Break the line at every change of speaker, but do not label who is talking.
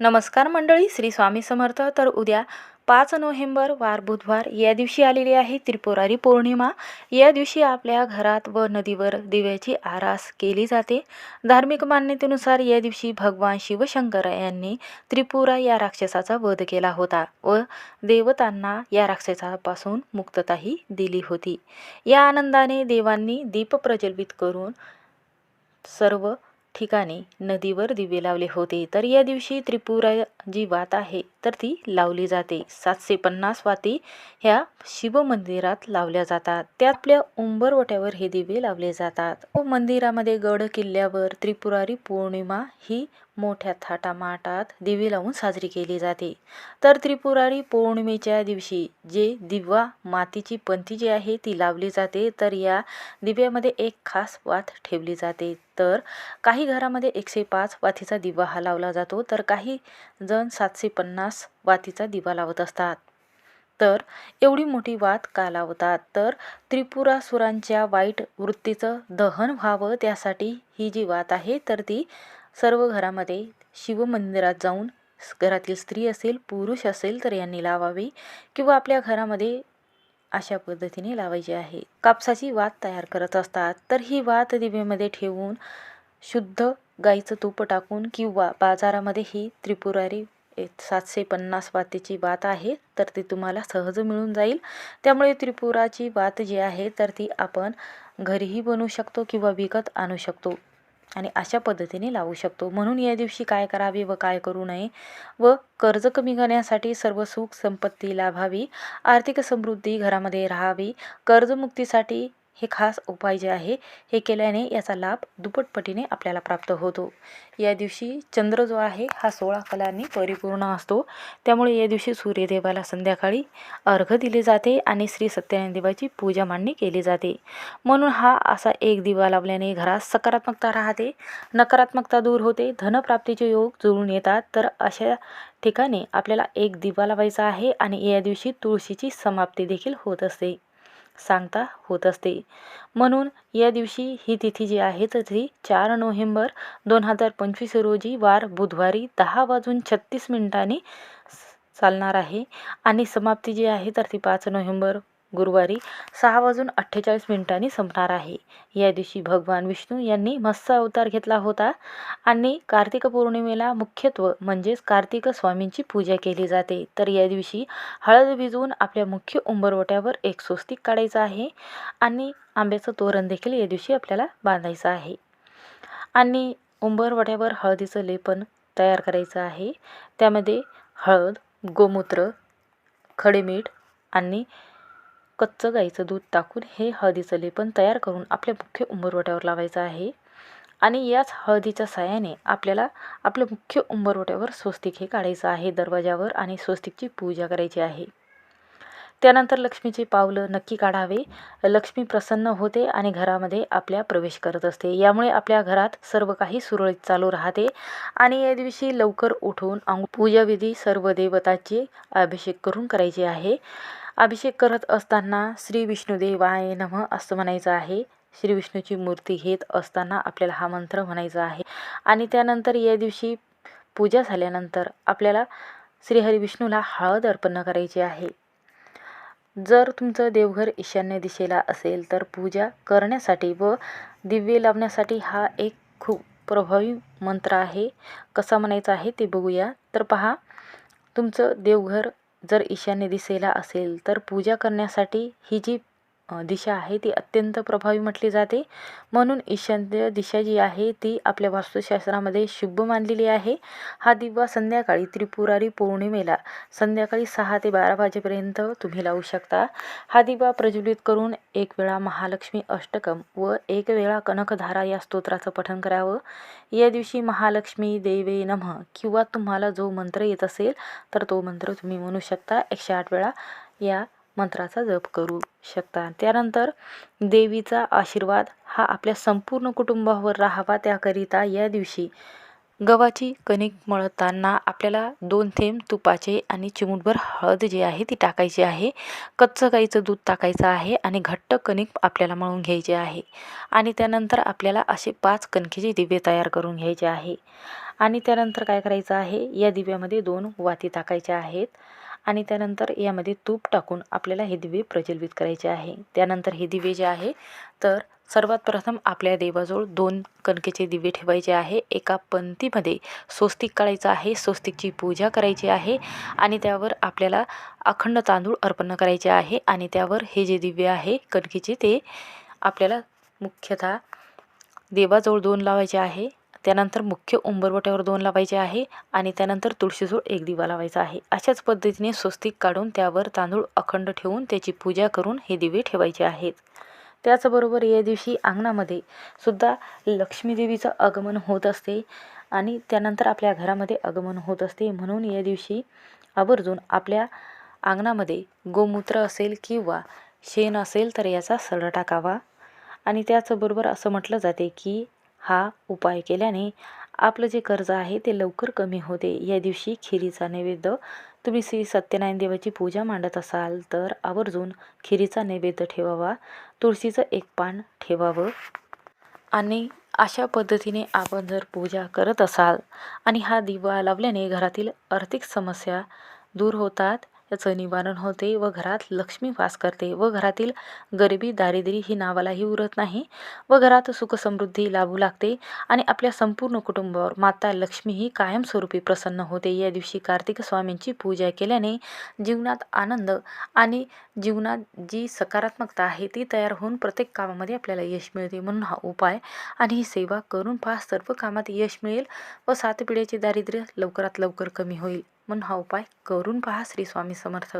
नमस्कार मंडळी श्री स्वामी समर्थ. तर उद्या पाच नोव्हेंबर वार बुधवार या दिवशी आलेली आहे त्रिपुरारी पौर्णिमा. या दिवशी आपल्या घरात व नदीवर दिव्याची आरास केली जाते. धार्मिक मान्यतेनुसार या दिवशी भगवान शिवशंकर यांनी त्रिपुरा या राक्षसाचा वध केला होता व देवतांना या राक्षसापासून मुक्तताही दिली होती. या आनंदाने देवांनी दीप प्रज्वलित करून सर्व ठिकाणी नदीवर दिवे लावले होते. तर या दिवशी त्रिपुरा जी वात आहे तर ती लावली जाते. सातशे पन्नास वाती ह्या शिवमंदिरात लावल्या जातात. त्या आपल्या उंबरवट्यावर हे दिवे लावले जातात. व मंदिरामध्ये गड किल्ल्यावर त्रिपुरारी पौर्णिमा ही मोठ्या थाटामाटात दिवे लावून साजरी केली जाते. तर त्रिपुरारी पौर्णिमेच्या दिवशी जे दिवा मातीची पंथी जी आहे ती लावली जाते तर या दिव्यामध्ये एक खास वात ठेवली जाते. तर काही घरामध्ये एकशे पाच वातीचा दिवा हा लावला जातो तर काही जण सातशे पन्नास वातीचा दिवा लावत असतात. तर एवढी मोठी वात का लावतात? तर त्रिपुरासुरांच्या वाईट वृत्तीचं दहन व्हावं त्यासाठी ही जी वात आहे तर ती सर्व घरामध्ये शिवमंदिरात जाऊन घरातील स्त्री असेल पुरुष असेल तर यांनी लावावी किंवा आपल्या घरामध्ये अशा पद्धतीने लावायची आहे. कापसाची वात तयार करत असतात तर ही वात दिव्यामध्ये ठेवून शुद्ध गाईचं तूप टाकून किंवा बाजारामध्ये ही त्रिपुरारी सातशे पन्नास वातीची वात आहे तर ती तुम्हाला सहज मिळून जाईल. त्यामुळे त्रिपुराची वात जी आहे तर ती आपण घरीही बनवू शकतो किंवा विकत आणू शकतो. आणि अशा पद्धतीने लावू शकतो. म्हणून या दिवशी काय करावे व काय करू नये व कर्ज कमी करण्यासाठी सर्व सुख संपत्ती लाभावी आर्थिक समृद्धी घरामध्ये राहावी कर्जमुक्तीसाठी हे खास उपाय जे आहे हे केल्याने याचा लाभ दुप्पटपटीने आपल्याला प्राप्त होतो. या दिवशी चंद्र जो आहे हा सोळा कलांनी परिपूर्ण असतो. त्यामुळे या दिवशी सूर्यदेवाला संध्याकाळी अर्घ दिले जाते आणि श्री सत्यनारायण देवाची पूजा मांडणी केली जाते. म्हणून हा असा एक दिवा लावल्याने घरात सकारात्मकता राहते नकारात्मकता दूर होते धनप्राप्तीचे योग जुळून येतात. तर अशा ठिकाणी आपल्याला एक दिवा लावायचा आहे आणि या दिवशी तुळशीची समाप्ती देखील होत असते. सांगता होत असते. म्हणून या दिवशी ही तिथी जी आहे तर ती चार नोव्हेंबर दोन हजार पंचवीस रोजी वार बुधवारी दहा वाजून छत्तीस मिनिटांनी चालणार आहे. आणि समाप्ती जी आहे तर ती पाच नोव्हेंबर गुरुवारी सहा वाजून अठ्ठेचाळीस मिनिटांनी संपणार आहे. या दिवशी भगवान विष्णू यांनी मत्स्य अवतार घेतला होता आणि कार्तिक पौर्णिमेला मुख्यत्व म्हणजेच कार्तिक स्वामींची पूजा केली जाते. तर या दिवशी हळद भिजवून आपल्या मुख्य उंबरवट्यावर एक स्वस्तिक काढायचं आहे आणि आंब्याचं तोरण देखील या दिवशी आपल्याला बांधायचं आहे. आणि उंबरवट्यावर हळदीचं लेपन तयार करायचं आहे. त्यामध्ये हळद गोमूत्र खडेमीठ आणि कच्चं गाईचं दूध टाकून हे हळदीचं लेपन तयार करून आपल्या मुख्य उंबरवट्यावर लावायचं आहे. आणि याच हळदीच्या साह्याने आपल्याला आपल्या मुख्य उंबरवट्यावर स्वस्तिक हे काढायचं आहे दरवाजावर आणि स्वस्तिकची पूजा करायची आहे. त्यानंतर लक्ष्मीचे पावलं नक्की काढावे. लक्ष्मी प्रसन्न होते आणि घरामध्ये आपल्या प्रवेश करत असते. यामुळे आपल्या घरात सर्व काही सुरळीत चालू राहते. आणि या दिवशी लवकर उठून अंग पूजाविधी सर्व देवताचे अभिषेक करून करायचे आहे. अभिषेक करत असताना श्री विष्णुदेवाय नम असं म्हणायचं आहे. श्री विष्णूची मूर्ती घेत असताना आपल्याला हा मंत्र म्हणायचा आहे. आणि त्यानंतर या दिवशी पूजा झाल्यानंतर आपल्याला श्रीहरी विष्णूला हळद अर्पण करायची आहे. जर तुमचं देवघर ईशान्य दिशेला असेल तर पूजा करण्यासाठी व दिव्य लावण्यासाठी हा एक खूप प्रभावी मंत्र आहे. कसा म्हणायचा आहे ते बघूया. तर पहा तुमचं देवघर जर ईशान्य दिशेला असेल तर पूजा करण्यासाठी ही जी दिशा आहे ती अत्यंत प्रभावी म्हटली जाते. म्हणून ईशान्य दिशा जी आहे ती आपल्या वास्तुशास्त्रामध्ये शुभ मानलेली आहे. हा दिवा संध्याकाळी त्रिपुरारी पौर्णिमेला संध्याकाळी सहा ते बारा वाजेपर्यंत तुम्ही लावू शकता. हा दिवा प्रज्वलित करून एक वेळा महालक्ष्मी अष्टकम व एक वेळा कनकधारा या स्तोत्राचं पठण करावं. या दिवशी महालक्ष्मी देवे नमः किंवा तुम्हाला जो मंत्र येत असेल तर तो मंत्र तुम्ही म्हणू शकता. एकशे आठ वेळा या मंत्राचा जप करू शकता. त्यानंतर देवीचा आशीर्वाद हा आपल्या संपूर्ण कुटुंबावर राहावा. त्याकरिता या दिवशी गव्हाची कणिक मळताना आपल्याला दोन थेंब तुपाचे आणि चिमूटभर हळद जी आहे ती टाकायची आहे. कच्चं गाईचं दूध टाकायचं आहे आणि घट्ट कणिक आपल्याला मळून घ्यायचे आहे. आणि त्यानंतर आपल्याला असे पाच कणकेचे दिवे तयार करून घ्यायचे आहे. आणि त्यानंतर काय करायचं आहे? या दिव्यामध्ये दोन वाती टाकायच्या आहेत. आणि त्यानंतर यामध्ये तूप टाकून आपल्याला हे दिवे प्रज्वलित करायचे आहे. त्यानंतर हे दिवे जे आहे तर सर्वात प्रथम आपल्या देवाजवळ दोन कणकेचे दिवे ठेवायचे आहे. एका पंक्तीमध्ये स्वस्तिक काढायचं आहे स्वस्तिकची पूजा करायची आहे आणि त्यावर आपल्याला अखंड तांदूळ अर्पण करायचे आहे आणि त्यावर हे जे दिवे आहे कणकेचे ते आपल्याला मुख्यतः देवाजवळ दोन लावायचे आहे. त्यानंतर मुख्य उंबरवट्यावर दोन लावायचे आहे आणि त्यानंतर तुळशीजवळ एक दिवा लावायचा आहे. अशाच पद्धतीने स्वस्तिक काढून त्यावर तांदूळ अखंड ठेवून त्याची पूजा करून हे दिवे ठेवायचे आहेत. त्याचबरोबर या दिवशी अंगणामध्ये सुद्धा लक्ष्मीदेवीचं आगमन होत असते आणि त्यानंतर आपल्या घरामध्ये आगमन होत असते. म्हणून या दिवशी आवर्जून आपल्या अंगणामध्ये गोमूत्र असेल किंवा शेण असेल तर याचा सडा टाकावा. आणि त्याचबरोबर असं म्हटलं जाते की हा उपाय केल्याने आपलं जे कर्ज आहे ते लवकर कमी होते. या दिवशी खिरीचा नैवेद्य. तुम्ही श्री सत्यनारायण देवाची पूजा मांडत असाल तर आवर्जून खिरीचा नैवेद्य ठेवावा. तुळशीचं एक पान ठेवावं. आणि अशा पद्धतीने आपण जर पूजा करत असाल आणि हा दिवा लावल्याने घरातील आर्थिक समस्या दूर होतात याचं निवारण होते व घरात लक्ष्मी वास करते व घरातील गरिबी दारिद्र्य ही नावालाही उरत नाही व घरात सुखसमृद्धी लाभू लागते आणि आपल्या संपूर्ण कुटुंबावर माता लक्ष्मी ही कायमस्वरूपी प्रसन्न होते. या दिवशी कार्तिक स्वामींची पूजा केल्याने जीवनात आनंद आणि जीवनात जी सकारात्मकता आहे ती तयार होऊन प्रत्येक कामामध्ये आपल्याला यश मिळते. म्हणून हा उपाय आणि ही सेवा करून पहा सर्व कामात यश मिळेल व सात पिढ्याचे दारिद्र्य लवकरात लवकर कमी होईल. म्हणून हा उपाय करून पहा श्री स्वामी समर्थ.